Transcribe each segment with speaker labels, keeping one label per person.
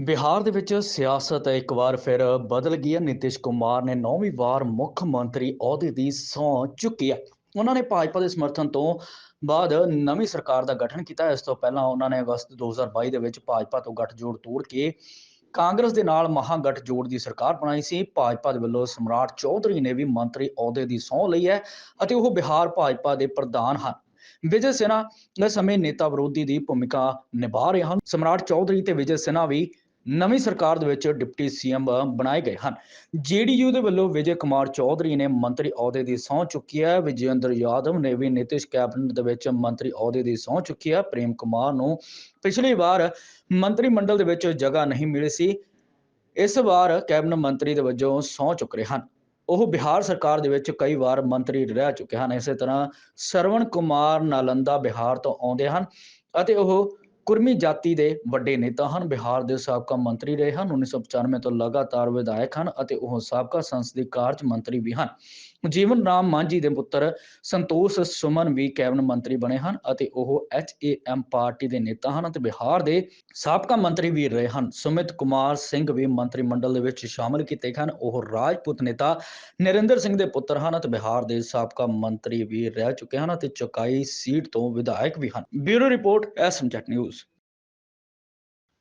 Speaker 1: ਬਿਹਾਰ ਦੇ ਵਿੱਚ ਸਿਆਸਤ ਇੱਕ ਵਾਰ ਫਿਰ ਬਦਲ ਗਈ ਹੈ। ਨਿਤਿਸ਼ ਕੁਮਾਰ ਨੇ ਨੌਵੀਂ ਵਾਰ ਮੁੱਖ ਮੰਤਰੀ ਅਹੁਦੇ ਦੀ ਸਹੁੰ ਚੁੱਕੀ ਹੈ। ਉਹਨਾਂ ਨੇ ਭਾਜਪਾ ਦੇ ਸਮਰਥਨ ਤੋਂ ਬਾਅਦ ਨਵੀਂ ਸਰਕਾਰ ਦਾ ਗਠਨ ਕੀਤਾ। ਇਸ ਤੋਂ ਪਹਿਲਾਂ ਉਹਨਾਂ ਨੇ ਅਗਸਤ 2022 ਦੇ ਵਿੱਚ ਭਾਜਪਾ ਤੋਂ ਗੱਠਜੋੜ ਤੋੜ ਕੇ ਕਾਂਗਰਸ ਦੇ ਨਾਲ ਮਹਾਗਠਜੋੜ ਦੀ ਸਰਕਾਰ ਬਣਾਈ ਸੀ। ਭਾਜਪਾ ਦੇ ਵੱਲੋਂ ਸਮਰਾਟ ਚੌਧਰੀ ਨੇ ਵੀ ਮੰਤਰੀ ਅਹੁਦੇ ਦੀ ਸਹੁੰ ਲਈ ਹੈ ਅਤੇ ਉਹ ਬਿਹਾਰ ਭਾਜਪਾ ਦੇ ਪ੍ਰਧਾਨ ਹਨ। ਵਿਜੇ ਸਿਨਹਾ ਇਸ ਸਮੇਂ ਨੇਤਾ ਵਿਰੋਧੀ ਦੀ ਭੂਮਿਕਾ ਨਿਭਾ ਰਹੇ ਹਨ। ਸਮਰਾਟ ਚੌਧਰੀ ਤੇ ਵਿਜੇ ਸਿਨਹਾ ਵੀ ਨਵੀਂ ਸਰਕਾਰ ਦੇ ਵਿੱਚ ਡਿਪਟੀ ਸੀਐਮ ਬਣਾਏ ਗਏ ਹਨ। ਜੇਡੀਯੂ ਦੇ ਵੱਲੋਂ ਵਿਜੇ ਕੁਮਾਰ ਚੌਧਰੀ ਨੇ ਮੰਤਰੀ ਅਹੁਦੇ ਦੀ ਸਹੁੰ ਚੁੱਕੀ ਹੈ। ਵਿਜੇਂਦਰ ਯਾਦਵ ਨੇ ਵੀ ਨਿਤਿਸ਼ ਕੈਬਨਿਟ ਦੇ ਵਿੱਚ ਮੰਤਰੀ ਅਹੁਦੇ ਦੀ ਸਹੁੰ ਚੁੱਕੀ ਹੈ। ਪ੍ਰੇਮ ਕੁਮਾਰ ਨੂੰ ਪਿਛਲੀ ਵਾਰ ਮੰਤਰੀ ਮੰਡਲ ਦੇ ਵਿੱਚ ਜਗ੍ਹਾ ਨਹੀਂ ਮਿਲੀ ਸੀ। ਇਸ ਵਾਰ ਕੈਬਨਿਟ ਮੰਤਰੀ ਦੇ ਵਜੋਂ ਸਹੁੰ ਚੁੱਕ ਰਹੇ ਹਨ। ਉਹ ਬਿਹਾਰ ਸਰਕਾਰ ਦੇ ਵਿੱਚ ਕਈ ਵਾਰ ਮੰਤਰੀ ਰਹਿ ਚੁੱਕੇ ਹਨ। ਇਸੇ ਤਰ੍ਹਾਂ ਸਰਵਣ ਕੁਮਾਰ ਨਾਲੰਦਾ ਬਿਹਾਰ ਤੋਂ ਆਉਂਦੇ ਹਨ ਅਤੇ ਉਹ ਕੁਰਮੀ ਜਾਤੀ ਦੇ ਵੱਡੇ ਨੇਤਾ ਹਨ। ਬਿਹਾਰ ਦੇ ਸਾਬਕਾ ਮੰਤਰੀ ਰਹੇ ਹਨ। 1995 ਤੋਂ ਲਗਾਤਾਰ ਵਿਧਾਇਕ ਹਨ ਅਤੇ ਉਹ ਸਾਬਕਾ ਸੰਸਦੀ ਕਾਰਜ ਮੰਤਰੀ ਵੀ ਹਨ। ਜੀਵਨ ਰਾਮ ਮਾਂਝੀ ਦੇ ਪੁੱਤਰ ਸੰਤੋਸ਼ ਸੁਮਨ ਵੀ ਕੈਬਨਿਟ ਮੰਤਰੀ ਬਣੇ ਹਨ ਅਤੇ ਉਹ ਐਚਏਐਮ ਪਾਰਟੀ ਦੇ ਨੇਤਾ ਹਨ ਅਤੇ ਬਿਹਾਰ ਦੇ ਸਾਬਕਾ ਮੰਤਰੀ ਵੀ ਰਹੇ ਹਨ। ਸੁਮਿਤ ਕੁਮਾਰ ਸਿੰਘ ਵੀ ਮੰਤਰੀ ਮੰਡਲ ਦੇ ਵਿੱਚ ਸ਼ਾਮਲ ਕੀਤੇ ਹਨ। ਉਹ ਰਾਜਪੂਤ ਨੇਤਾ ਨਰਿੰਦਰ ਸਿੰਘ ਦੇ ਪੁੱਤਰ ਹਨ ਅਤੇ ਬਿਹਾਰ ਦੇ ਸਾਬਕਾ ਮੰਤਰੀ ਵੀ ਰਹਿ ਚੁੱਕੇ ਹਨ ਅਤੇ ਚੁਕਾਈ ਸੀਟ ਤੋਂ ਵਿਧਾਇਕ ਵੀ ਹਨ। ਬਿਊਰੋ ਰਿਪੋਰਟ ਐਸਐਮਜੈਟ ਨਿਊਜ਼।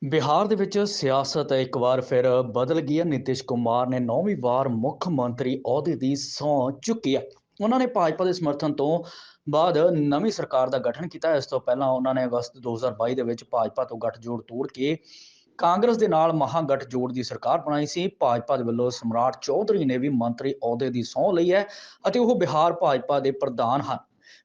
Speaker 1: ਬਿਹਾਰ ਦੇ ਵਿੱਚ ਸਿਆਸਤ ਇੱਕ ਵਾਰ ਫਿਰ ਬਦਲ ਗਈ ਹੈ। ਨਿਤਿਸ਼ ਕੁਮਾਰ ਨੇ ਨੌਵੀਂ ਵਾਰ ਮੁੱਖ ਮੰਤਰੀ ਅਹੁਦੇ ਦੀ ਸਹੁੰ ਚੁੱਕੀ ਹੈ। ਉਹਨਾਂ ਨੇ ਭਾਜਪਾ ਦੇ ਸਮਰਥਨ ਤੋਂ ਬਾਅਦ ਨਵੀਂ ਸਰਕਾਰ ਦਾ ਗਠਨ ਕੀਤਾ। ਇਸ ਤੋਂ ਪਹਿਲਾਂ ਉਹਨਾਂ ਨੇ ਅਗਸਤ 2022 ਦੇ ਵਿੱਚ ਭਾਜਪਾ ਤੋਂ ਗੱਠਜੋੜ ਤੋੜ ਕੇ ਕਾਂਗਰਸ ਦੇ ਨਾਲ ਮਹਾਗਠਜੋੜ ਦੀ ਸਰਕਾਰ ਬਣਾਈ ਸੀ। ਭਾਜਪਾ ਦੇ ਵੱਲੋਂ ਸਮਰਾਟ ਚੌਧਰੀ ਨੇ ਵੀ ਮੰਤਰੀ ਅਹੁਦੇ ਦੀ ਸਹੁੰ ਲਈ ਹੈ ਅਤੇ ਉਹ ਬਿਹਾਰ ਭਾਜਪਾ ਦੇ ਪ੍ਰਧਾਨ ਹਨ।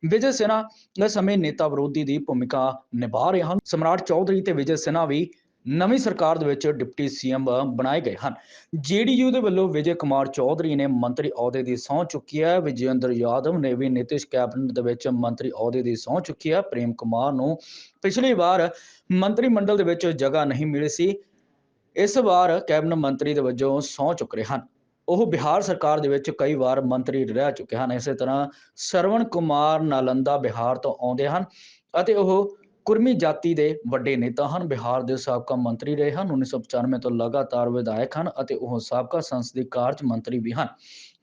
Speaker 1: ਵਿਜੇ ਸਿਨਹਾ ਇਸ ਸਮੇਂ ਨੇਤਾ ਵਿਰੋਧੀ ਦੀ ਭੂਮਿਕਾ ਨਿਭਾ ਰਹੇ ਹਨ। ਸਮਰਾਟ ਚੌਧਰੀ ਤੇ ਵਿਜੇ ਸਿਨਹਾ ਵੀ ਨਵੀਂ ਸਰਕਾਰ ਦੇ ਵਿੱਚ ਡਿਪਟੀ ਸੀਐਮ ਬਣਾਏ ਗਏ ਹਨ। ਜੇਡੀਯੂ ਦੇ ਵੱਲੋਂ ਵਿਜੇ ਕੁਮਾਰ ਚੌਧਰੀ ਨੇ ਮੰਤਰੀ ਅਹੁਦੇ ਦੀ ਸਹੁੰ ਚੁੱਕੀ ਹੈ। ਵਿਜੇਂਦਰ ਯਾਦਵ ਨੇ ਵੀ ਨਿਤਿਸ਼ ਕੈਬਨਿਟ ਦੇ ਵਿੱਚ ਮੰਤਰੀ ਅਹੁਦੇ ਦੀ ਸਹੁੰ ਚੁੱਕੀ ਹੈ। ਪ੍ਰੇਮ ਕੁਮਾਰ ਨੂੰ ਪਿਛਲੀ ਵਾਰ ਮੰਤਰੀ ਮੰਡਲ ਦੇ ਵਿੱਚ ਜਗ੍ਹਾ ਨਹੀਂ ਮਿਲੀ ਸੀ। ਇਸ ਵਾਰ ਕੈਬਨਿਟ ਮੰਤਰੀ ਦੇ ਵਜੋਂ ਸਹੁੰ ਚੁੱਕ ਰਹੇ ਹਨ। ਉਹ ਬਿਹਾਰ ਸਰਕਾਰ ਦੇ ਵਿੱਚ ਕਈ ਵਾਰ ਮੰਤਰੀ ਰਹਿ ਚੁੱਕੇ ਹਨ। ਇਸੇ ਤਰ੍ਹਾਂ ਸਰਵਣ ਕੁਮਾਰ ਨਾਲੰਦਾ ਬਿਹਾਰ ਤੋਂ ਆਉਂਦੇ ਹਨ ਅਤੇ ਉਹ ਕੁਰਮੀ ਜਾਤੀ ਦੇ ਵੱਡੇ ਨੇਤਾ ਹਨ। ਬਿਹਾਰ ਦੇ ਸਾਬਕਾ ਮੰਤਰੀ ਰਹੇ ਹਨ। 1995 ਤੋਂ ਲਗਾਤਾਰ ਵਿਧਾਇਕ ਹਨ ਅਤੇ ਉਹ ਸਾਬਕਾ ਸੰਸਦੀ ਕਾਰਜ ਮੰਤਰੀ ਵੀ ਹਨ।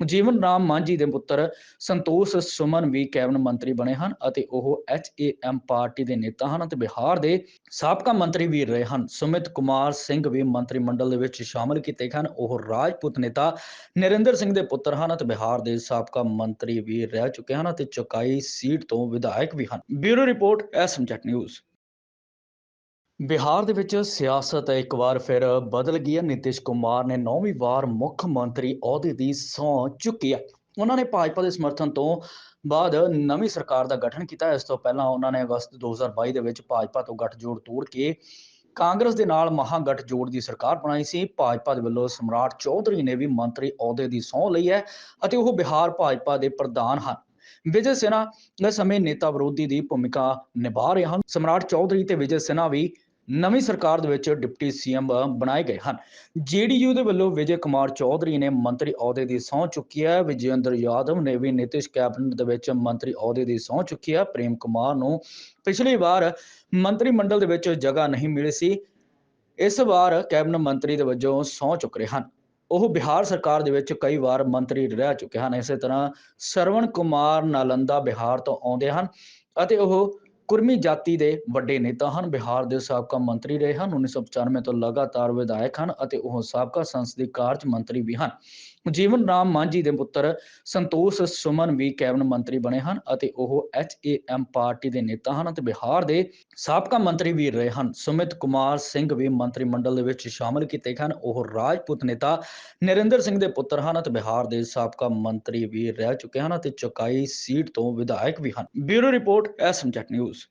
Speaker 1: ਜੀਵਨ ਰਾਮ ਮਾਂਝੀ ਦੇ ਪੁੱਤਰ ਸੰਤੋਸ਼ ਸੁਮਨ ਵੀ ਕੈਬਨਿਟ ਮੰਤਰੀ ਬਣੇ ਹਨ ਅਤੇ ਉਹ ਐਚਏਐਮ ਪਾਰਟੀ ਦੇ ਨੇਤਾ ਹਨ ਅਤੇ ਬਿਹਾਰ ਦੇ ਸਾਬਕਾ ਮੰਤਰੀ ਵੀ ਰਹੇ ਹਨ। ਸੁਮਿਤ ਕੁਮਾਰ ਸਿੰਘ ਵੀ ਮੰਤਰੀ ਮੰਡਲ ਦੇ ਵਿੱਚ ਸ਼ਾਮਲ ਕੀਤੇ ਹਨ। ਉਹ ਰਾਜਪੂਤ ਨੇਤਾ ਨਰਿੰਦਰ ਸਿੰਘ ਦੇ ਪੁੱਤਰ ਹਨ ਅਤੇ ਬਿਹਾਰ ਦੇ ਸਾਬਕਾ ਮੰਤਰੀ ਵੀ ਰਹਿ ਚੁੱਕੇ ਹਨ ਅਤੇ ਚੁਕਾਈ ਸੀਟ ਤੋਂ ਵਿਧਾਇਕ ਵੀ ਹਨ। ਬਿਊਰੋ ਰਿਪੋਰਟ ਐਸਐਮਜੈਟ ਨਿਊਜ਼। ਬਿਹਾਰ ਦੇ ਵਿੱਚ ਸਿਆਸਤ ਇੱਕ ਵਾਰ ਫਿਰ ਬਦਲ ਗਈ ਹੈ। ਨਿਤਿਸ਼ ਕੁਮਾਰ ਨੇ ਨੌਵੀਂ ਵਾਰ ਮੁੱਖ ਮੰਤਰੀ ਅਹੁਦੇ ਦੀ ਸਹੁੰ ਚੁੱਕੀ ਹੈ। ਉਹਨਾਂ ਨੇ ਭਾਜਪਾ ਦੇ ਸਮਰਥਨ ਤੋਂ ਬਾਅਦ ਨਵੀਂ ਸਰਕਾਰ ਦਾ ਗਠਨ ਕੀਤਾ। ਇਸ ਤੋਂ ਪਹਿਲਾਂ ਉਹਨਾਂ ਨੇ ਅਗਸਤ 2022 ਦੇ ਵਿੱਚ ਭਾਜਪਾ ਤੋਂ ਗੱਠਜੋੜ ਤੋੜ ਕੇ ਕਾਂਗਰਸ ਦੇ ਨਾਲ ਮਹਾਗਠਜੋੜ ਦੀ ਸਰਕਾਰ ਬਣਾਈ ਸੀ। ਭਾਜਪਾ ਦੇ ਵੱਲੋਂ ਸਮਰਾਟ ਚੌਧਰੀ ਨੇ ਵੀ ਮੰਤਰੀ ਅਹੁਦੇ ਦੀ ਸਹੁੰ ਲਈ ਹੈ ਅਤੇ ਉਹ ਬਿਹਾਰ ਭਾਜਪਾ ਦੇ ਪ੍ਰਧਾਨ ਹਨ। ਵਿਜੇ ਸਿਨਹਾ ਇਸ ਸਮੇਂ ਨੇਤਾ ਵਿਰੋਧੀ ਦੀ ਭੂਮਿਕਾ ਨਿਭਾ ਰਹੇ ਹਨ। ਸਮਰਾਟ ਚੌਧਰੀ ਤੇ ਵਿਜੇ ਸਿਨਹਾ ਵੀ ਨਵੀਂ ਸਰਕਾਰ ਦੇ ਵਿੱਚ ਡਿਪਟੀ ਸੀਐਮ ਬਣਾਏ ਗਏ ਹਨ। ਜੇਡੀਯੂ ਦੇ ਵੱਲੋਂ ਵਿਜੇ ਕੁਮਾਰ ਚੌਧਰੀ ਨੇ ਮੰਤਰੀ ਅਹੁਦੇ ਦੀ ਸਹੁੰ ਚੁੱਕੀ ਹੈ। ਵਿਜੇਂਦਰ ਯਾਦਵ ਨੇ ਵੀ ਨਿਤਿਸ਼ ਕੈਬਨਿਟ ਦੇ ਵਿੱਚ ਮੰਤਰੀ ਅਹੁਦੇ ਦੀ ਸਹੁੰ ਚੁੱਕੀ ਹੈ। ਪ੍ਰੇਮ ਕੁਮਾਰ ਨੂੰ ਪਿਛਲੀ ਵਾਰ ਮੰਤਰੀ ਮੰਡਲ ਦੇ ਵਿੱਚ ਜਗ੍ਹਾ ਨਹੀਂ ਮਿਲੀ ਸੀ। ਇਸ ਵਾਰ ਕੈਬਨਿਟ ਮੰਤਰੀ ਦੇ ਵਜੋਂ ਸਹੁੰ ਚੁੱਕ ਰਹੇ ਹਨ। ਉਹ ਬਿਹਾਰ ਸਰਕਾਰ ਦੇ ਵਿੱਚ ਕਈ ਵਾਰ ਮੰਤਰੀ ਰਹਿ ਚੁੱਕੇ ਹਨ। ਇਸੇ ਤਰ੍ਹਾਂ ਸਰਵਣ ਕੁਮਾਰ ਨਾਲੰਦਾ ਬਿਹਾਰ ਤੋਂ ਆਉਂਦੇ ਹਨ ਅਤੇ ਉਹ ਕੁਰਮੀ ਜਾਤੀ ਦੇ ਵੱਡੇ ਨੇਤਾ ਹਨ। ਬਿਹਾਰ ਦੇ ਸਾਬਕਾ ਮੰਤਰੀ ਰਹੇ ਹਨ। 1995 ਤੋਂ ਲਗਾਤਾਰ ਵਿਧਾਇਕ ਹਨ ਅਤੇ ਉਹ ਸਾਬਕਾ ਸੰਸਦੀ ਕਾਰਜ ਮੰਤਰੀ ਵੀ ਹਨ। ਜੀਵਨ ਰਾਮ ਮਾਂਝੀ ਦੇ ਪੁੱਤਰ ਸੰਤੋਸ਼ ਸੁਮਨ ਵੀ ਕੈਬਨਿਟ ਮੰਤਰੀ ਬਣੇ ਹਨ ਅਤੇ ਉਹ ਐਚਏਐਮ ਪਾਰਟੀ ਦੇ ਨੇਤਾ ਹਨ ਅਤੇ ਬਿਹਾਰ ਦੇ ਸਾਬਕਾ ਮੰਤਰੀ ਵੀ ਰਹੇ ਹਨ। ਸੁਮਿਤ ਕੁਮਾਰ ਸਿੰਘ ਵੀ ਮੰਤਰੀ ਮੰਡਲ ਦੇ ਵਿੱਚ ਸ਼ਾਮਲ ਕੀਤੇ ਹਨ। ਉਹ ਰਾਜਪੂਤ ਨੇਤਾ ਨਰਿੰਦਰ ਸਿੰਘ ਦੇ ਪੁੱਤਰ ਹਨ ਅਤੇ ਬਿਹਾਰ ਦੇ ਸਾਬਕਾ ਮੰਤਰੀ ਵੀ ਰਹਿ ਚੁੱਕੇ ਹਨ ਅਤੇ ਚੁਕਾਈ ਸੀਟ ਤੋਂ ਵਿਧਾਇਕ ਵੀ ਹਨ। ਬਿਊਰੋ ਰਿਪੋਰਟ ਐਸਐਮਜੈਟ ਨਿਊਜ਼।